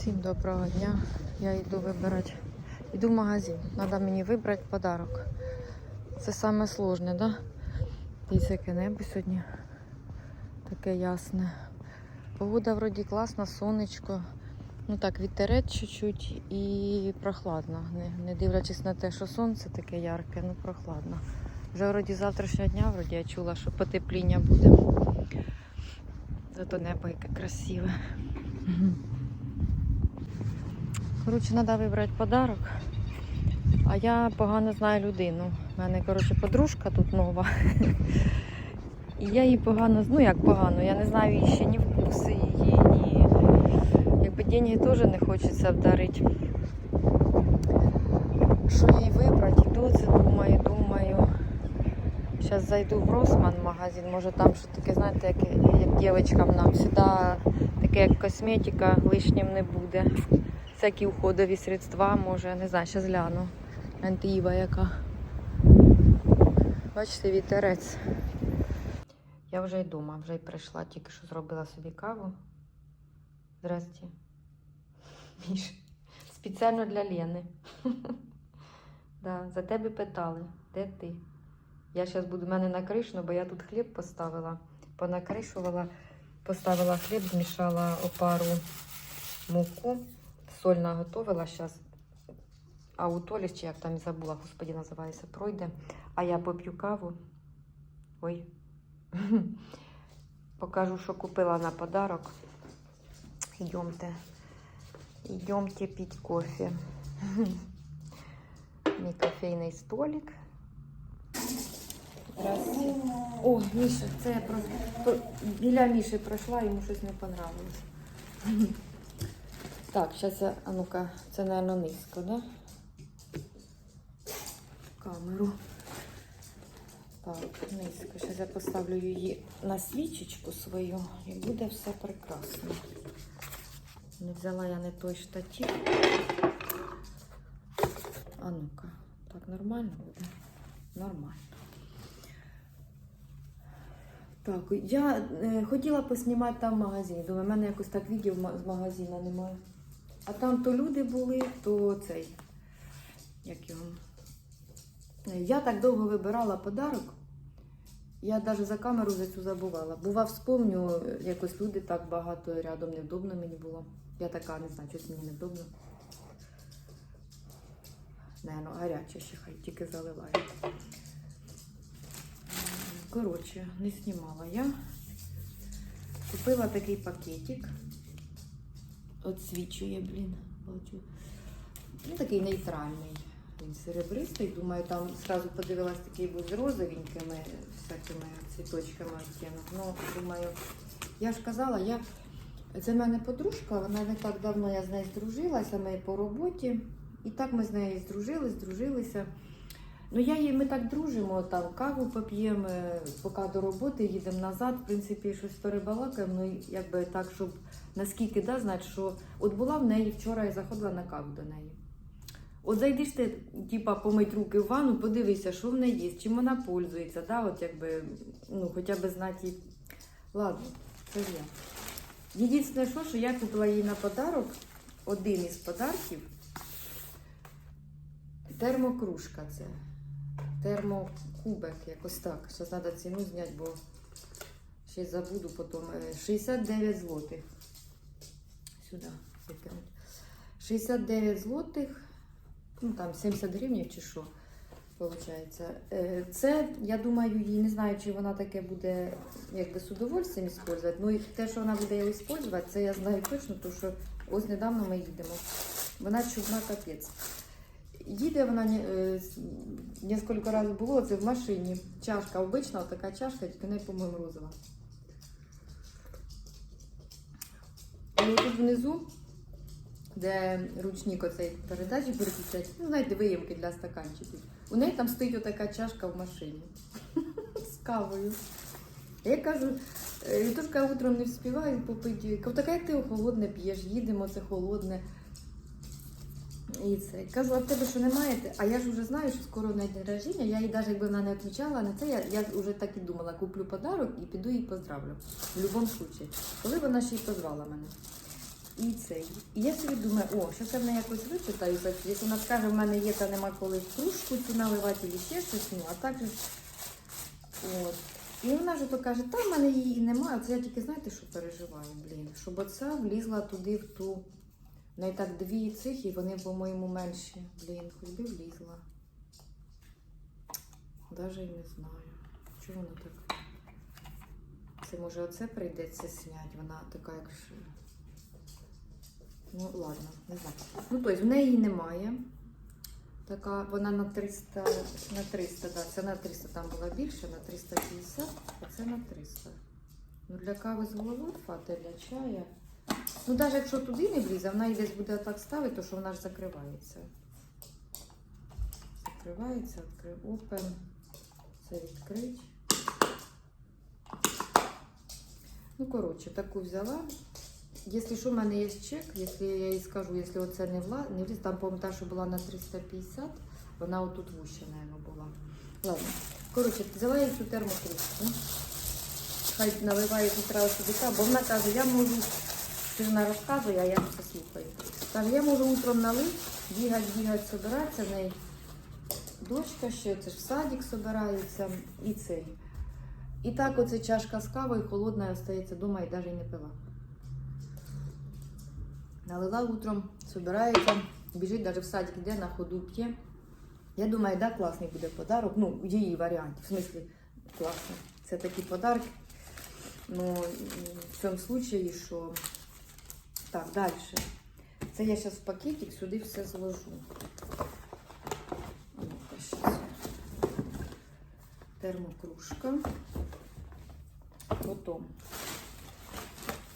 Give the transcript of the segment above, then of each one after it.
Всім доброго дня. Я йду вибирати. Йду в магазин. Треба мені вибрати подарок. Це саме сложне, да? Дивіться, яке небо сьогодні. Таке ясне. Погода вроді класна, сонечко. Ну так, вітерець чуть-чуть і прохладно. Не, не дивлячись на те, що сонце таке ярке, ну прохладно. Вже вроді завтрашнього дня, вроді я чула, що потепління буде. Зато небо яке красиве. Коротше, треба вибрати подарок. А я погано знаю людину. У мене, коротше, подружка тут нова. І я її погано, ну як погано, я не знаю її ще ні вкуси її, ні. Якби деньги теж не хочеться вдарити. Що їй вибрати? Іду це думаю, думаю. Зараз зайду в Росман магазин, може там що таке, знаєте, як, як дівчаткам нам сюди таке як косметика лишнім не буде. Всякі уходові средства, може, не знаю, зараз гляну. Антиїва яка. Бачите, вітерець. Я вже й дома, вже й прийшла, тільки що зробила собі каву. Здрасте. Міш. Спеціально для Лени. Да, за тебе питали, де ти? Я зараз буду в мене накришно, бо я тут хліб поставила, понакришувала, поставила хліб, змішала опару муку, соль наготовила зараз. А у Толі, чи як там забула, господі називається, пройде. А я поп'ю каву. Ой. Покажу, що купила на подарок. Йдемте. Йдемте пить кофе. Мій кофейний столик. О, Міша, це я просто біля Міші пройшла, йому щось не понравилось. Так, зараз я, а ну-ка, це, мабуть, низько, да? Камеру. Так, низько. Зараз я поставлю її на свічечку свою і буде все прекрасно. Не взяла я не той штатив. А ну-ка, так нормально буде? Нормально. Так, я е, хотіла поснімати там магазин. Думаю, в мене якось так відео з магазину немає. А там то люди були, то цей. Як його? Я так довго вибирала подарок. Я навіть за камеру за цю забувала. Бува, вспомню, якось люди так багато рядом невдобно мені було. Я така, не знаю, щось мені невдобно. Наверно, гаряче ще хай тільки заливаю. Коротше, не знімала я. Купила такий пакетик. Отсвічує, блін, бачу. Ну, такий нейтральний. Він серебристий. Думаю, там зразу подивилась такий був з розовенькими всякими цвіточками оттінок. Ну, думаю, я ж казала, я... це в мене подружка, вона не так давно я з нею здружилася, ми по роботі. І так ми з нею здружились, здружилися. Ну, я їй, ми так дружимо, там каву поп'ємо, е, поки до роботи їдемо назад, в принципі, щось перебалакаємо, ну якби так, щоб наскільки да, знати, що от була в неї вчора я заходила на каву до неї. От зайдеш ти, типа, помить руки в ванну, подивися, що в неї є, чим вона пользується, да, от якби, ну, хоча б знати. Ладно, це я. Єдине, що, що я купила їй на подарок, один із подарків, термокружка це. Термокубик, якось так. Зараз треба ціну зняти, бо ще забуду потім. Е, 69 злотих. Сюди викинуть. 69 злотих, ну там 70 гривень чи що, виходить. Е, Це, я думаю, їй не знаю, чи вона таке буде якби з удовольствием використовувати. Ну і те, що вона буде його використовувати, це я знаю точно, тому що ось недавно ми їдемо. Вона чудна капець. Їде вона е, несколько разів було, це в машині. Чашка обична, така чашка, тільки не, по-моєму, розова. І тут внизу, де ручник оцей передачі переключать, ну, знаєте, виємки для стаканчиків. У неї там стоїть отака чашка в машині з кавою. Я кажу, е, Вітушка утром не вспіваю попити. Така як ти холодне п'єш, їдемо, це холодне. І це. Кажу, а в тебе що немає? А я ж вже знаю, що скоро на день рождення. Я їй навіть якби вона не відповідала на це, я, я вже так і думала, куплю подарок і піду її поздравлю. В будь-якому випадку. Коли вона ще й позвала мене. І цей. І я собі думаю, о, що це неї якось вичитаю. Якщо вона скаже, в мене є, та нема коли кружку цю наливати, і ще щось, ну, а так же. От. І вона ж то каже, та в мене її немає. Це я тільки знаєте, що переживаю, блін. Щоб оця влізла туди в ту. В неї так дві цих, і вони, по-моєму, менші. Блін, хоч би влізла. Даже і не знаю. Чого вона так? Це може оце прийдеться зняти. Вона така, як ж. Ну, ладно, не знаю. Ну, тобто в неї немає. Така, вона на 300, на 300, да, це на 300 там була більше, на 350, а це на 300. Ну, для кави з головою фати, для чая. Ну, навіть якщо туди не влізе, вона і десь буде так ставити, то що вона ж закривається. Закривається, відкрив open. Це відкрить. Ну, коротше, таку взяла. Якщо що, в мене є чек, якщо я їй скажу, якщо оце не вла, не вліз, там, та, що була на 350, вона отут вуща, мабуть, була. Ладно. Коротше, взяла я цю термокружку. Хай наливає тут одразу сюди, бо вона каже, я можу, ти вона розказує, а я все слухаю. Каже, я можу утром налити, бігати, бігати, собиратися. В неї дочка ще, це ж в садик собирається і цей. І так оце чашка з кавою холодна остається вдома і навіть не пила. Налила утром, собирається, біжить навіть в садик, йде на ходу п'є. Я думаю, да, класний буде подарок. Ну, її варіанті, в смислі, класний. Це такий подарок. Ну, в цьому случаї, що. Так, далі. Це я зараз в пакетик сюди все зложу. Термокружка. Потім.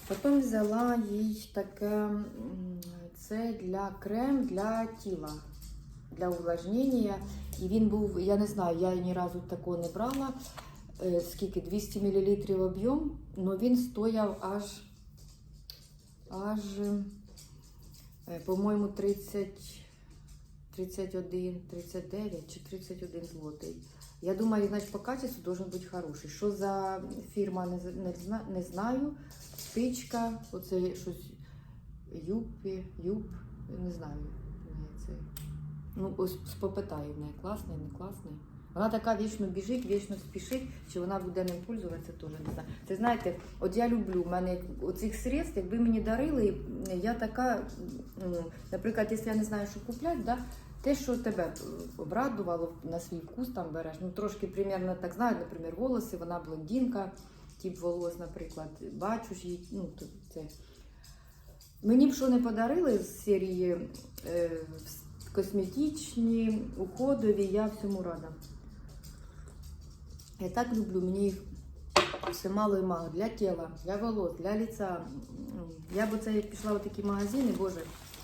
Потім взяла їй таке, це для крем для тіла, для увлажнення. І він був, я не знаю, я ні разу такого не брала. Е, Скільки? 200 мл об'єм, але він стояв аж, аж е, по-моєму, 30, 31, 39 чи 31 злотий. Я думаю, значить, по качеству должен бути хороший. Що за фірма, не, не, не знаю. Птичка, оце щось юпі, юп, не знаю. Це. Ну, ось попитаю в неї, класний, не класний. Вона така вічно біжить, вічно спішить, чи вона буде ним пользуватися, теж не знаю. Це знаєте, от я люблю, в мене оцих средств, якби мені дарили, я така, ну, наприклад, якщо я не знаю, що купляти, да, те, що тебе обрадувало, на свій вкус там береш. Ну, трошки примерно так знаю, наприклад, волоси, вона блондинка, тип волос, наприклад, бачу ж її, ну, це. Мені б що не подарили з серії е, косметичні, уходові, я всьому рада. Я так люблю, мені їх все мало і мало для тіла, для волос, для лица. Я б оце пішла в такі магазини, боже,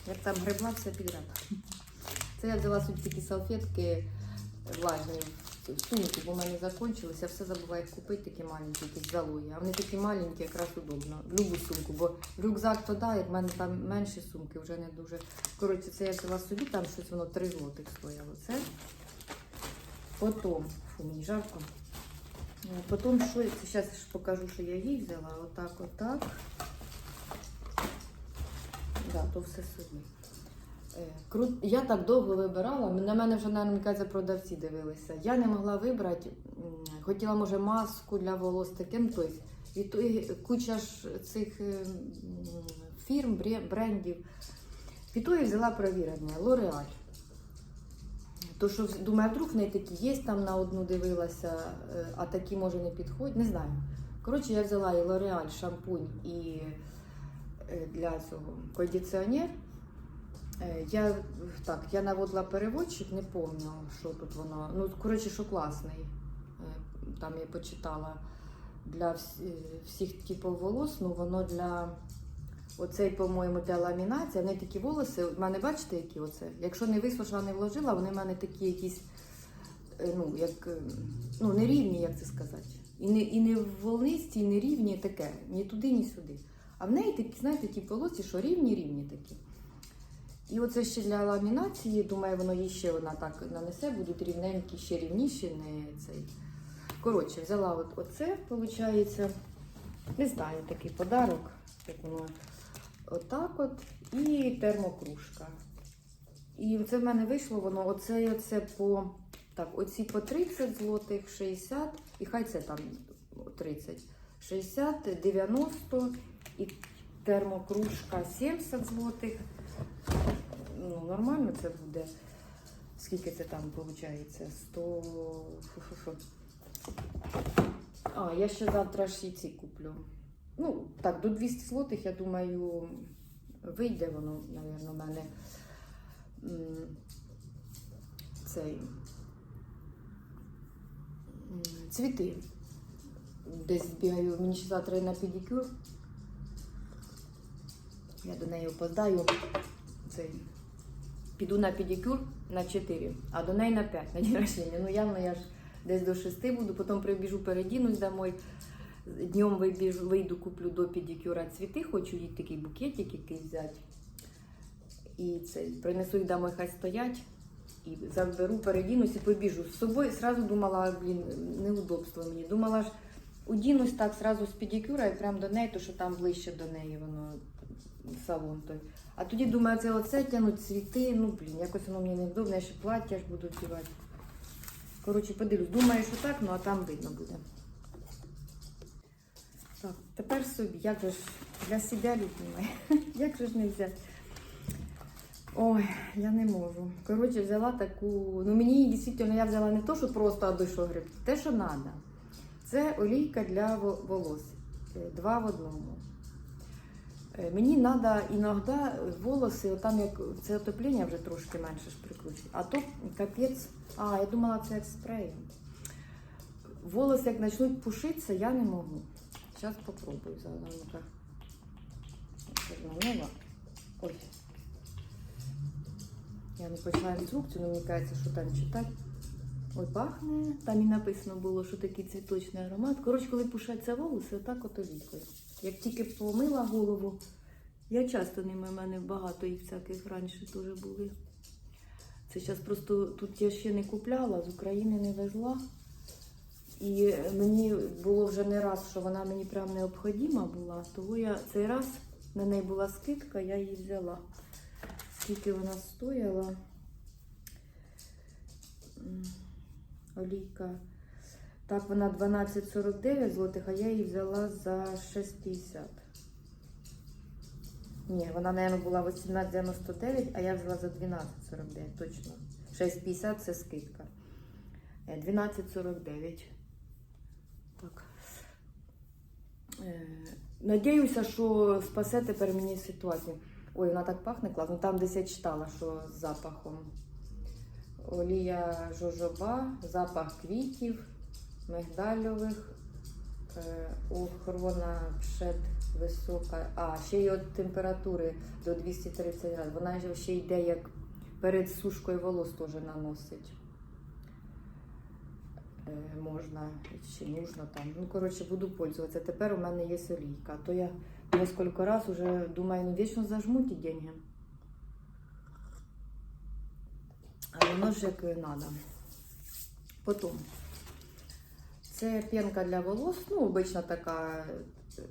я б там гребла все підряд. Це я взяла собі такі салфетки влажні в сумку, бо в мене закінчилися. Я все забуваю купити, такі маленькі, якісь залої. А вони такі маленькі, якраз удобно. Любу сумку, бо рюкзак то да, як в мене там менші сумки, вже не дуже. Коротше, це я взяла собі, там щось воно 3 злотих стояло. Це. Потім, фу, мені жарко. Потім що, зараз покажу, що я їй взяла. Отак, отак. Да, то все собі. Е, Крут... Я так довго вибирала, на мене вже, мабуть, продавці дивилися. Я не могла вибрати, хотіла, може, маску для волос таким, тобто, і то куча ж цих е, фірм, брендів. І то я взяла провірене, L'Oreal. То що думаю, вдруг в неї такі є, там на одну дивилася, е, а такі може не підходять, не знаю. Коротше, я взяла і L'Oreal шампунь і е, для цього кондиціонер. Е, Я так, я наводила переводчик, не пам'ятаю, що тут воно. Ну, коротше, що класний. Там я почитала для всіх типів волос, ну воно для оцей, по-моєму, для ламінації. Вони такі волоси. У мене бачите, які оце? Якщо не висушила, не вложила, вони в мене такі якісь, е, ну, як, е, ну, не рівні, як це сказати. І не, і не волнисті, і не рівні, таке, ні туди, ні сюди. А в неї такі, знаєте, ті волосся, що рівні, рівні такі. І оце ще для ламінації, думаю, воно їй ще вона так нанесе, будуть рівненькі, ще рівніші, не цей. Коротше, взяла от оце, виходить, не знаю, такий подарок. Як воно. Отак от. І термокружка. І це в мене вийшло воно, оце, і оце по. Так, оці по 30 злотих, 60, і хай це там 30. 60, 90 і термокружка 70 злотих. Ну, нормально це буде. Скільки це там виходить? 100. А, я ще завтра ж і ці куплю. Ну, так, до 200 злотих, я думаю, вийде воно, мабуть, в мене. Цей. Цвіти. Десь бігаю, мені ще завтра на педикюр. Я до неї опоздаю. Цей. Піду на педикюр на 4, а до неї на 5 на день рождения. Ну явно я ж десь до 6 буду, потім прибіжу, передінусь домой. Днем вибіжу, вийду, куплю до педикюра цвіти, хочу їй такий букетик якийсь взяти. І це, принесу їх домой, хай стоять. І заберу, передінусь і побіжу. З собою сразу думала, блін, неудобство мені. Думала ж, удінусь так сразу з педикюра і прям до неї, то що там ближче до неї воно салон той. А тоді думаю, це оце тянуть цвіти, ну блін, якось воно мені невдобно, я ще плаття ж буду вдівати. Коротше, подивлюсь, думаю, що так, ну а там видно буде. Тепер собі, як же ж для себе любимої, як же ж не взяти? Ой, я не можу. Коротше, взяла таку. Ну мені її дійсно я взяла не то, що просто що гриб, те, що треба. Це олійка для волос. Е, Два в одному. Е, Мені треба іноді волоси, там як це отоплення вже трошки менше ж прикручує. А то капець. А, я думала, це як спрей. Волоси, як почнуть пушитися, я не можу. Зараз попробую загалка. Нова. Ой. Я не почала інструкцію, але мені кажеться, що там читати. Ой, пахне. Там і написано було, що такий цвіточний аромат. Коротше, коли пушаться волоси, отак от олійкою. Як тільки помила голову, я часто ними в мене багато їх всяких раніше теж були. Це зараз просто тут я ще не купляла, з України не везла. І мені було вже не раз, що вона мені прям необхідна була, того я цей раз на неї була скидка, я її взяла. Скільки вона стояла? Олійка. Так, вона 12,49 злотих, а я її взяла за 6,50. Ні, вона, мабуть, була 18,99, а я взяла за 12,49, точно. 6,50 це скидка. Е, 12,49. Так. Е, Надіюся, що спасе тепер мені ситуацію. Ой, вона так пахне класно. Там десь я читала, що з запахом. Олія жожоба, запах квітів, мигдальових, е, охорона пшет висока. А, ще й от температури до 230 градусів. Вона ще йде як перед сушкою волос теж наносить. Е, можна чи нужно там. Ну, коротше, буду пользуватися. Тепер у мене є олійка. То я несколько раз уже думаю, ну вічно зажму ті деньги. А воно ж як треба. Потім. Це пінка для волос, ну, обична така, е,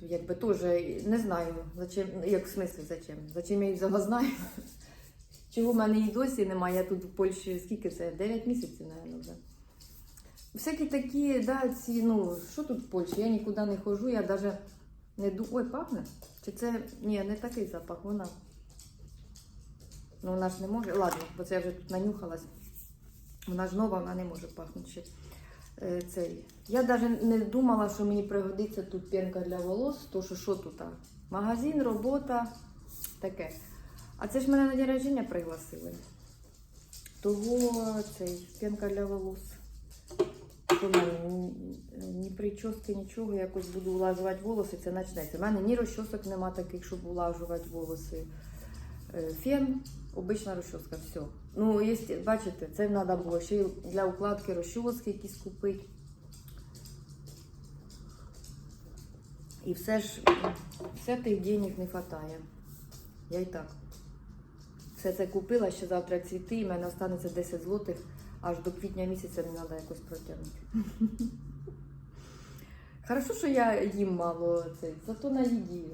якби теж не знаю, зачем, як в смислі зачем. Зачем я її взяла, знаю. Чого в мене і досі немає. Я тут в Польщі скільки це? 9 місяців, мабуть, вже. Всякі такі, да, ці, ну, що тут в Польщі? Я нікуди не ходжу, я навіть не думаю. Ой, пахне? Чи це. Ні, не такий запах, вона. Ну, вона ж не може. Ладно, бо це я вже тут нанюхалась. Вона ж нова, вона не може пахнути ще. Е. Я навіть не думала, що мені пригодиться тут пінка для волос, то що що тут? а? Магазин, робота, таке. А це ж мене на день рождення пригласили. Того цей пінка для волос. Ні, ні прически, нічого, якось буду улажувати волоси, це почнеться. У мене ні розчосок нема таких, щоб улажувати волоси. Е, Фен, обична розчоска, все. Ну, є, бачите, це треба було ще й для укладки розчоски якісь купити. І все ж, все тих денег не вистачає. Я і так. Все це купила, ще завтра цвіти, і в мене останеться 10 злотих, аж до квітня місяця не треба якось протягнути. Хорошо, що я їм мало це, зато на їді.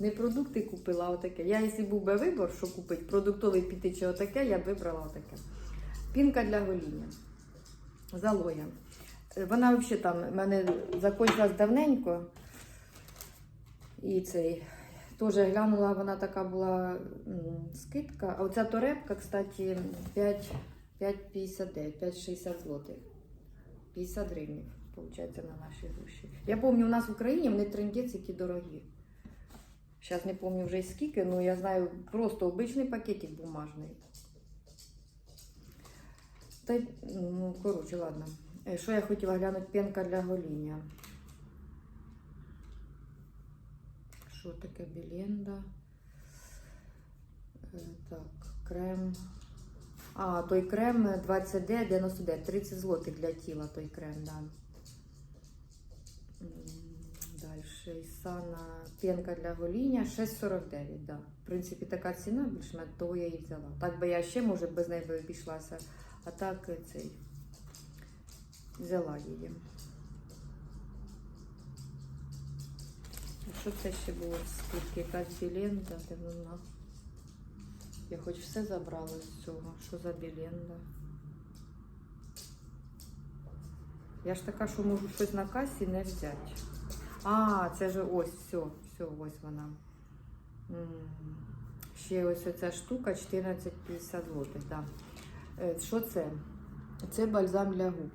Не продукти купила, а отаке. Я, якщо був би вибор, що купити, продуктовий піти чи отаке, я б вибрала отаке. Пінка для гоління. Залоя. Е, Вона взагалі там в мене закончилась давненько. І цей. Теж глянула, вона така була скидка. А оця торепка, кстати, 5 5,59, 5,60 злотих. 50 гривень, виходить, на наші гроші. Я пам'ятаю, у нас в Україні вони трендець, які дорогі. Зараз не пам'ятаю вже скільки, але я знаю просто обичний пакетик бумажний. Та ну, коротше, ладно. Е, Що я хотіла глянути? Пенка для гоління. Що таке біленда? Е, Так, крем. А, той крем 20D 99, 30 злотих для тіла той крем, да. Далі Ісана пенка для гоління 6,49, да. В принципі, така ціна більш-менш, того я її взяла. Так би я ще, може, без неї обійшлася. А так е, цей взяла її. Що це ще було? Скільки якась біленда, де вона? Я хоч все забрала з цього. Що за біленда? Я ж така, що можу щось на касі не взяти. А, це ж ось, все, все, ось вона. Ще ось оця штука 14,50 злотих, да. Е, Що це? Це бальзам для губ.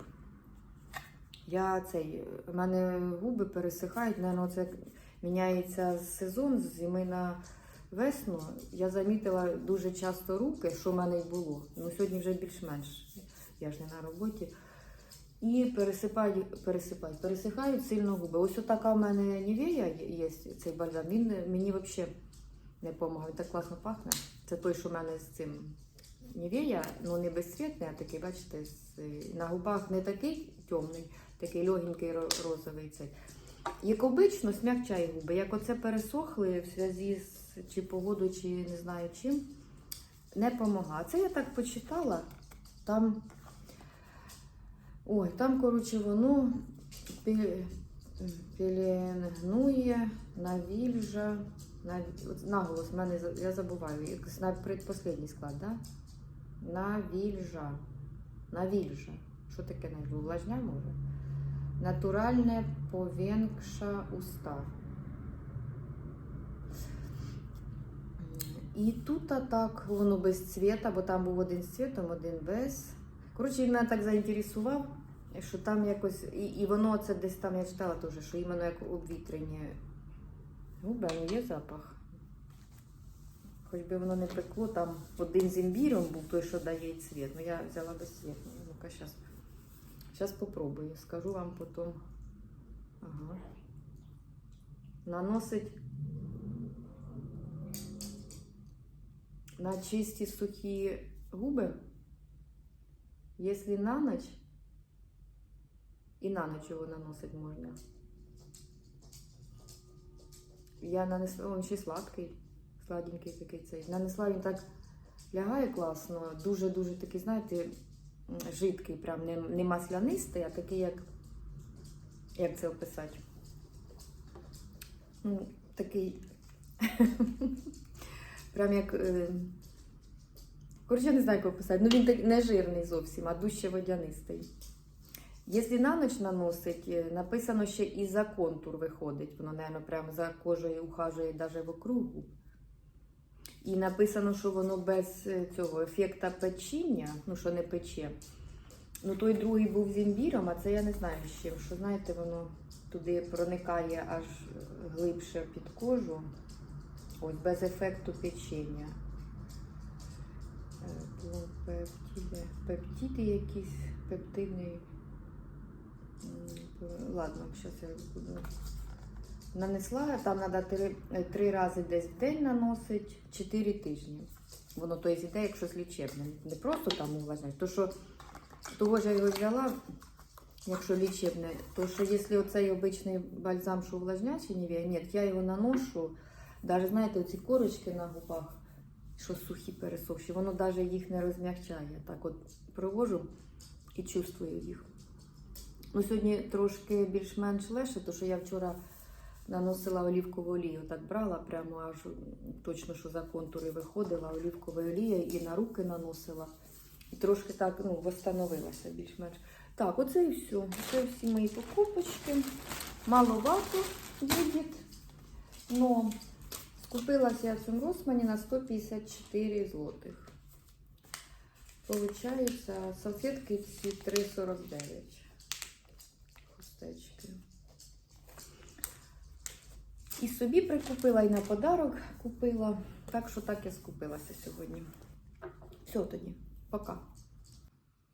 Я цей, у мене губи пересихають, наверное, це міняється сезон з зими на весну. Я замітила дуже часто руки, що в мене й було. Ну сьогодні вже більш-менш. Я ж не на роботі. І пересипають, пересипають, пересихають сильно губи. Ось така в мене нівея є, цей бальзам. Він мені взагалі не допомагає. Він так класно пахне. Це той, що в мене з цим нівея, ну не безцвітний, а такий, бачите, з, на губах не такий темний, такий легенький розовий цей. Як обично, смягчає губи. Як оце пересохли в зв'язку з чи погодою, чи не знаю чим, не допомагає. Це я так почитала. Там. Ой, там, коротше, воно пеленгнує, навільжа. Нав... Наголос в мене я забуваю. Якось склад, да? Навільжа. Навільжа. Що таке навільжа? Увлажня може? Натуральне повенкша уста. І тут так воно без цвіта, бо там був один з цвітом, один без. Коротше, він мене так заінтересував, що там якось. І, і воно це десь там я читала теж, що іменно як обвітрені губи, ну є запах. Хоч би воно не пекло, там один з імбірем був той, що дає цвіт. Ну я взяла без безцвітний. Ну-ка, зараз. Зараз попробую. Скажу вам потім. Ага. Наносить на чисті сухі губи. Если на ночь, і на ніч його наносить можна. Я нанесла, він ще сладкий, сладенький такий цей. Нанесла він так лягає класно, дуже-дуже такий, знаєте, жидкий, прям не, не маслянистий, а такий, як, як це описати? Ну, такий, прям як. е, Коротше, не знаю, як описати. Ну він так не жирний зовсім, а дужче водянистий. Якщо на ніч наносить, е, написано ще і за контур виходить. Воно, мабуть, прямо за кожею ухажує навіть в округу. І написано, що воно без е, цього ефекта печіння, ну що не пече. Ну той другий був з імбіром, а це я не знаю з чим. Що знаєте, воно туди проникає аж глибше під кожу. Ось без ефекту печення. Е, Пептиди, пептиди якісь, пептидний. Ладно, зараз я буду. Нанесла, там треба три, три рази десь в день наносить 4 тижні. Воно то йде, якщо з лічебним. Не просто там увлажняти. То що того ж я його взяла, якщо лічебне, то що якщо оцей обичний бальзам, що увлажняючий ні, я його наношу, навіть знаєте, оці корочки на губах, що сухі пересохші, воно навіть їх не розмягчає. Так от провожу і чувствую їх. Ну, сьогодні трошки більш-менш легше, тому що я вчора наносила олівкову олію. Так брала прямо аж точно, що за контури виходила олівкова олія і на руки наносила. І трошки так ну, восстановилася більш-менш. Так, оце і все. Це всі мої покупочки. Маловато буде. Но скупилася я в цьому Росмані на 154 злотих. Получається, салфетки ці 3,49. Хустечки. І собі прикупила, і на подарок купила. Так що так я скупилася сьогодні. Все тоді, пока.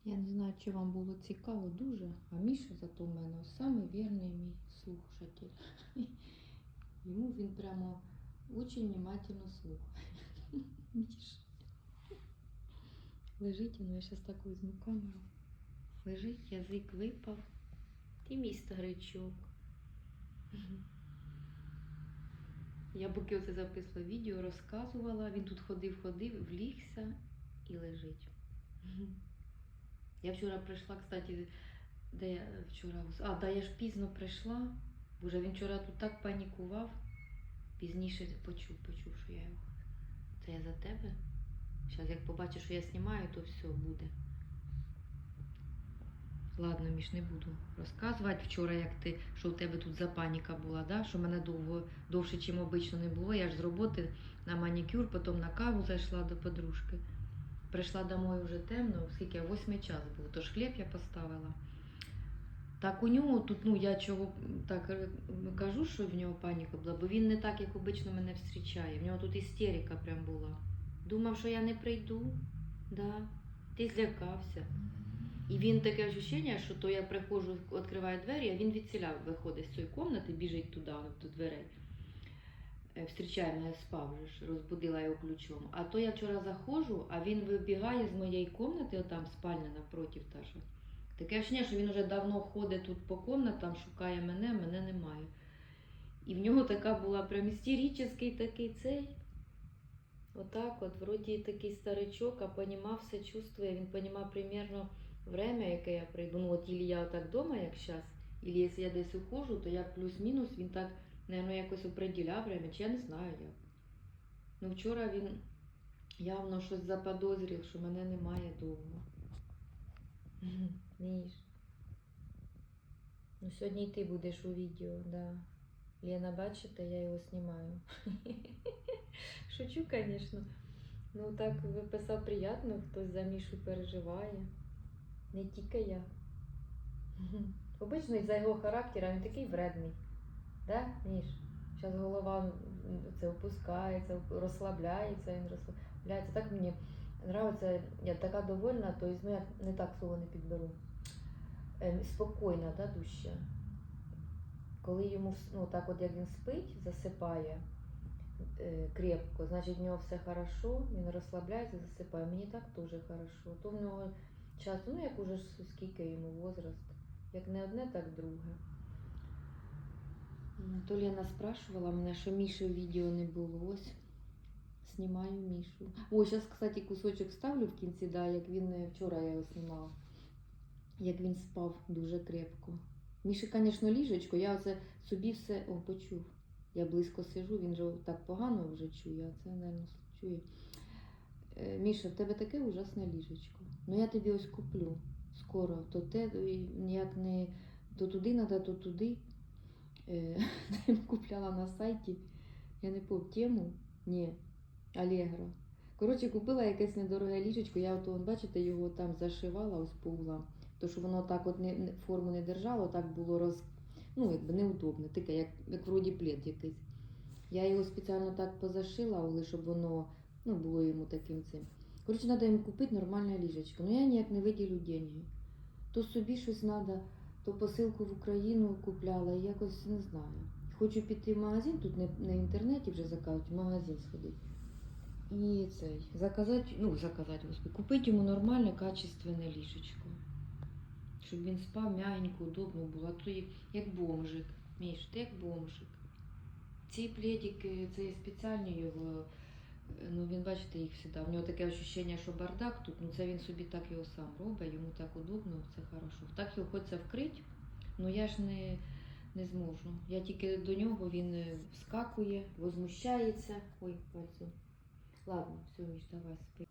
Я не знаю, чи вам було цікаво дуже, а Міша зато в мене вірний мій слушатель. Йому він прямо дуже внимательно слухає. Міша. Лежить, ну я зараз так візьму камеру. Лежить, язик випав. Ти мій старичок. Я поки оце записувала відео, розказувала, він тут ходив, ходив, влігся і лежить. Я вчора прийшла, кстати, де я вчора. А, да, я ж пізно прийшла. Боже, він вчора тут так панікував. Пізніше почув, почув, що я його. Це я за тебе? Зараз як побачиш, що я знімаю, то все буде. Ладно, Міш, не буду розказувати вчора, як ти, що в тебе тут за паніка була, да? що мене довго, довше, ніж обично не було. Я ж з роботи на манікюр, потім на каву зайшла до подружки. Прийшла домой вже темно, оскільки восьмий час був, тож хліб я поставила. Так у нього тут, ну я чого так е, кажу, що в нього паніка була, бо він не так, як обично мене зустрічає. В нього тут істерика прям була. Думав, що я не прийду. Да. Ти злякався. І він таке відчуття, що то я приходжу, відкриваю двері, а він відціля виходить з цієї кімнати, біжить туди, до дверей. Е, Встрічає мене спав, же ж, розбудила його ключом. А то я вчора заходжу, а він вибігає з моєї кімнати, отам спальня напротив та що. Таке відчуття, що він вже давно ходить тут по кімнатам, шукає мене, мене немає. І в нього така була прям істеричний такий цей. Отак от, вроді такий старичок, а понімав все чувствує, він понімав примерно время, яке я прийду. Ну от ілі я отак вдома, як зараз, ілі якщо я десь ухожу, то я плюс-мінус, він так, напевно, якось оприділяв время, чи я не знаю як. Ну вчора він явно щось заподозрив, що мене немає вдома. Міш. Ну сьогодні і ти будеш у відео, да. Лена, бачите, я його знімаю. Шучу, звісно. Ну так виписав приємно, хтось за Мішу переживає. Не тільки я. Обично із-за його характера він такий вредний. Да, Міш? Зараз голова це опускається, розслабляється, він розслабляється. Так мені подобається, я така довольна, то ну, я не так слово не підберу. Ем, спокійна, да, дужча. Коли йому ну, так от як він спить, засипає е, крепко, значить в нього все хорошо, він розслабляється, засипає. Мені так теж хорошо. То в нього часто, ну як уже скільки йому возраст, як не одне, так друге. То Лена спрашивала мене, що Міші відео не було. Ось знімаю Мішу. О, зараз, кстати, кусочок ставлю в кінці, да, як він е, вчора я його знімала. Як він спав дуже крепко. Міші, звісно, ліжечко, я оце собі все о, почув. Я близько сижу, він же так погано вже чує, а це, мабуть, чує. Е, Міша, в тебе таке ужасне ліжечко. Ну я тобі ось куплю скоро. То те ніяк не то туди треба, то туди. Е, Я купляла на сайті. Я не помню, тему. Ні, Алегро. Коротше, купила якесь недороге ліжечко, я от, бачите, його там зашивала ось по углам. То що воно так от не, форму не держало, так було роз, ну, якби неудобно, таке, як, як вроді плед якийсь. Я його спеціально так позашила, але щоб воно ну, було йому таким цим. Коротше, треба йому купити нормальне ліжечко. Ну я ніяк не виділю деньги. То собі щось треба, то посилку в Україну купляла, і якось не знаю. Хочу піти в магазин, тут не, в інтернеті вже заказувати, в магазин сходити. І цей, заказати, ну, заказати, господи, купити йому нормальне, качественне ліжечко. Щоб він спав м'ягенько, удобно було. А то як бомжик. Міш, ти як бомжик. Ці пледики, це спеціальні його. е, Ну, він бачите їх завжди. В нього таке відчуття, що бардак тут, ну це він собі так його сам робить, йому так удобно, це хорошо. Так його хочеться вкрити, ну я ж не, не зможу. Я тільки до нього, він е, вскакує, возмущається. Ой, пальцем. Ладно, все, Міш, давай спи.